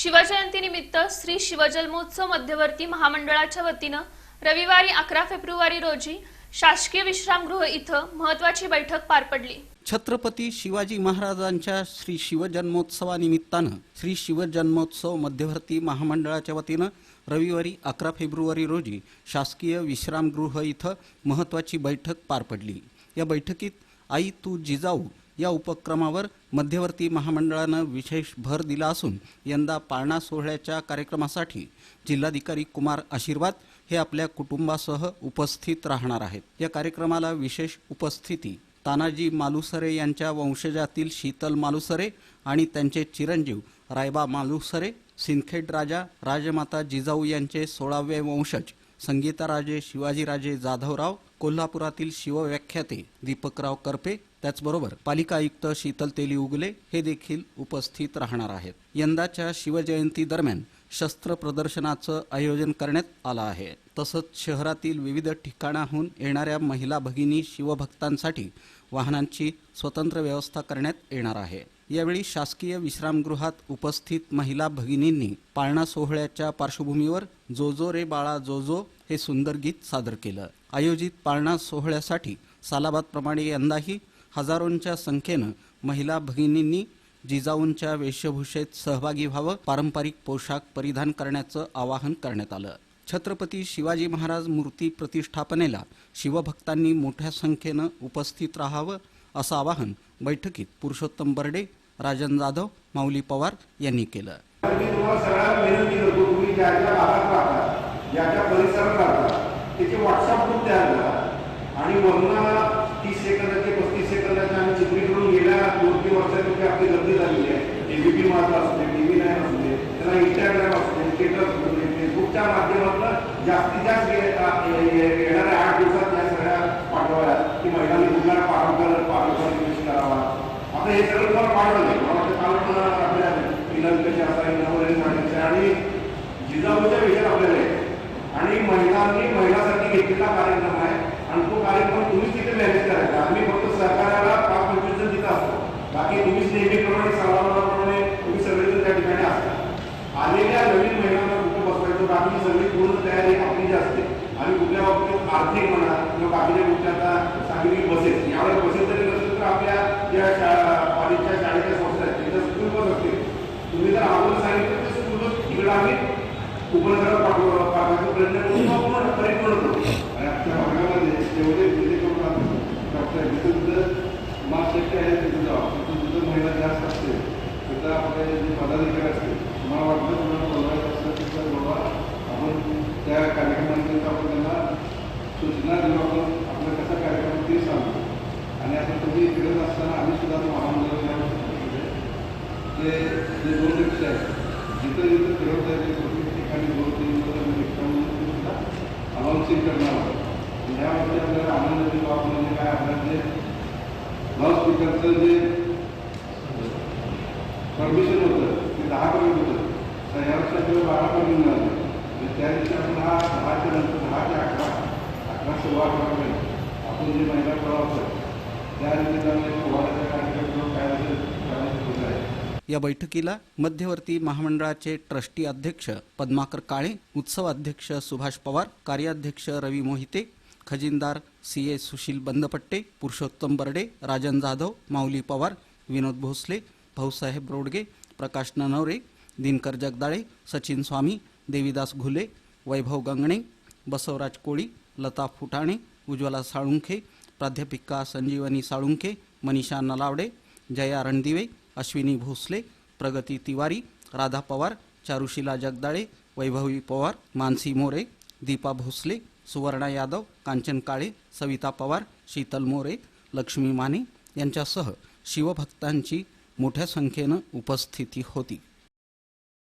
शिवजयंतीनिमित्त श्री शिवजन्मोत्सव मध्यवर्ती महामंडळाच्या वतीनं रविवारी अकरा फेब्रुवारी रोजी शासकीय विश्रामगृह इथं महत्वाची बैठक पार पडली. छत्रपती शिवाजी महाराजांच्या श्री शिवजन्मोत्सवानिमित्तानं श्री शिवजन्मोत्सव मध्यवर्ती महामंडळाच्या वतीनं रविवारी अकरा फेब्रुवारी रोजी शासकीय विश्रामगृह इथं महत्त्वाची बैठक पार पडली. या बैठकीत आई तू जिजाऊ या उपक्रमावर मध्यवर्ती महामंडळानं विशेष भर दिला असून यंदा पाळणा सोहळ्याच्या कार्यक्रमासाठी जिल्हाधिकारी कुमार आशीर्वाद हे आपल्या कुटुंबासह उपस्थित राहणार आहेत. या कार्यक्रमाला विशेष उपस्थिती तानाजी मालुसरे यांच्या वंशजातील शीतल मालुसरे आणि त्यांचे चिरंजीव रायबा मालुसरे सिंदखेड राजा राजमाता जिजाऊ यांचे सोळावे वंशज संगीताराजे शिवाजीराजे जाधवराव कोल्हापुरातील शिवव्याख्याते दीपकराव करपे त्याचबरोबर पालिका आयुक्त शीतल तेली उगले हे देखील उपस्थित राहणार आहेत. यंदाच्या शिवजयंती दरम्यान शस्त्र प्रदर्शनाचं आयोजन करण्यात आलं आहे. तसंच शहरातील विविध ठिकाणाहून येणाऱ्या महिला भगिनी शिवभक्तांसाठी वाहनांची स्वतंत्र व्यवस्था करण्यात येणार आहे. यावेळी शासकीय विश्रामगृहात उपस्थित महिला भगिनींनी पाळणा सोहळ्याच्या पार्श्वभूमीवर जो जो रे बाळा जो जो हे सुंदर गीत सादर केलं. आयोजित पाळणा सोहळ्यासाठी सालाबादप्रमाणे यंदाही हजारोंच्या संख्येनं महिला भगिनींनी जिजाऊंच्या वेशभूषेत सहभागी व्हावं पारंपरिक पोशाख परिधान करण्याचं आवाहन करण्यात आलं. छत्रपती शिवाजी महाराज मूर्ती प्रतिष्ठापनेला शिवभक्तांनी मोठ्या संख्येनं उपस्थित राहावं असं आवाहन बैठकीत पुरुषोत्तम बर्डे राजन जाधव माऊली पवार यांनी केलं. आणि आपली गर्दी झालेली आहे. एबीपी मार्ग असू दे टी व्ही नाईन असू दे त्यांना इंस्टाग्राम असू दे ट्विटर असू दे फेसबुकच्या माध्यमातून जास्तीत जास्त येणाऱ्या आठ दिवसात या सगळ्या पाठवाव्या की महिलांनी कुठला पारंपरिक पारंपरिक वेश करावा. आता हे सगळं तुम्हाला पाठवलं मला ते काल पण आपल्या पिलर कसे असावे नवरे सांगायचे. आणि जिजाऊच्या विषयात आपल्याला आणि महिलांनी आलेल्या नवीन महिलांना कुठे बसवायचं आम्ही सगळी पूर्ण तयारी आपली जी असते आणि कुठल्या बाबतीत आर्थिक म्हणा किंवा बाकीच्या कुठल्या आता सांगली बसेस यावेळेस बसेस जरी नसेल तर आपल्या ज्या शाळा कॉलेजच्या शाळेच्या संस्था आहेत त्यांच्या स्कूल बस असतील. तुम्ही जर अगोदर सांगितलं तर स्कूल बस इकडं आम्ही उपनगरात पाठवू पाठवायचा प्रयत्न करून किंवा पूर्ण परिपूर्ण करू. आणि आमच्या भागामध्ये जेवढे जिल्हे करून डॉक्टर जिथं तिथं आहे तिथं जावं तिथं तिथं महिला जास्त असते तिथं आपले जे पदाधिकारी असतील मला वाटतं तुम्हाला बोलवायचं असलं तिथं बाबा आपण त्या कार्यक्रमानिमित्त आपण त्यांना सूचना देऊ आपण आपला कसा कार्यक्रम ते सांगू आणि आता तुम्ही इकडे असताना आम्ही सुद्धा महामंडळ ते जे दोन व्यक्ती आहेत जिथं जिथं फिरवत आहेत ते प्रत्येक ठिकाणी दोन तीन सुद्धा अनाऊन्सिंग करणार आहोत. यामध्ये आपल्याला आनंदाची बाब म्हणजे काय? आपल्याला जे लाऊडस्पीकरचं जे परमिशन होतं ते दहा दहापर्यंत होतं. तर ह्या वर्षी आपल्याला बारापर्यंत मिळालं. तर त्या दिवशी आपण हा दहाच्या नंतर दहा ते अकरा अकरा सोळा अकरापर्यंत आपण जे महिला प्रवास त्या निमित्ताने पोहायचा कार्यक्रम किंवा काय असेल करायचं होत आहे या बैठकीला मध्यवर्ती महामंडळाचे ट्रस्टी अध्यक्ष पद्माकर काळे उत्सव अध्यक्ष सुभाष पवार कार्याध्यक्ष रवी मोहिते खजिनदार सी ए सुशील बंदपट्टे पुरुषोत्तम बर्डे राजन जाधव माऊली पवार विनोद भोसले भाऊसाहेब रोडगे प्रकाश ननवरे दिनकर जगदाळे सचिन स्वामी देवीदास घुले वैभव गंगणे बसवराज कोळी लता फुटाणे उज्ज्वला साळुंखे प्राध्यापिका संजीवनी साळुंखे मनीषा नलावडे जया रणदिवे अश्विनी भोसले प्रगती तिवारी राधा पवार चारुशिला जगदाळे वैभवी पवार मानसी मोरे दीपा भोसले सुवर्णा यादव कांचन काळे सविता पवार शीतल मोरे लक्ष्मी माने यांच्यासह शिवभक्तांची मोठ्या संख्येनं उपस्थिती होती.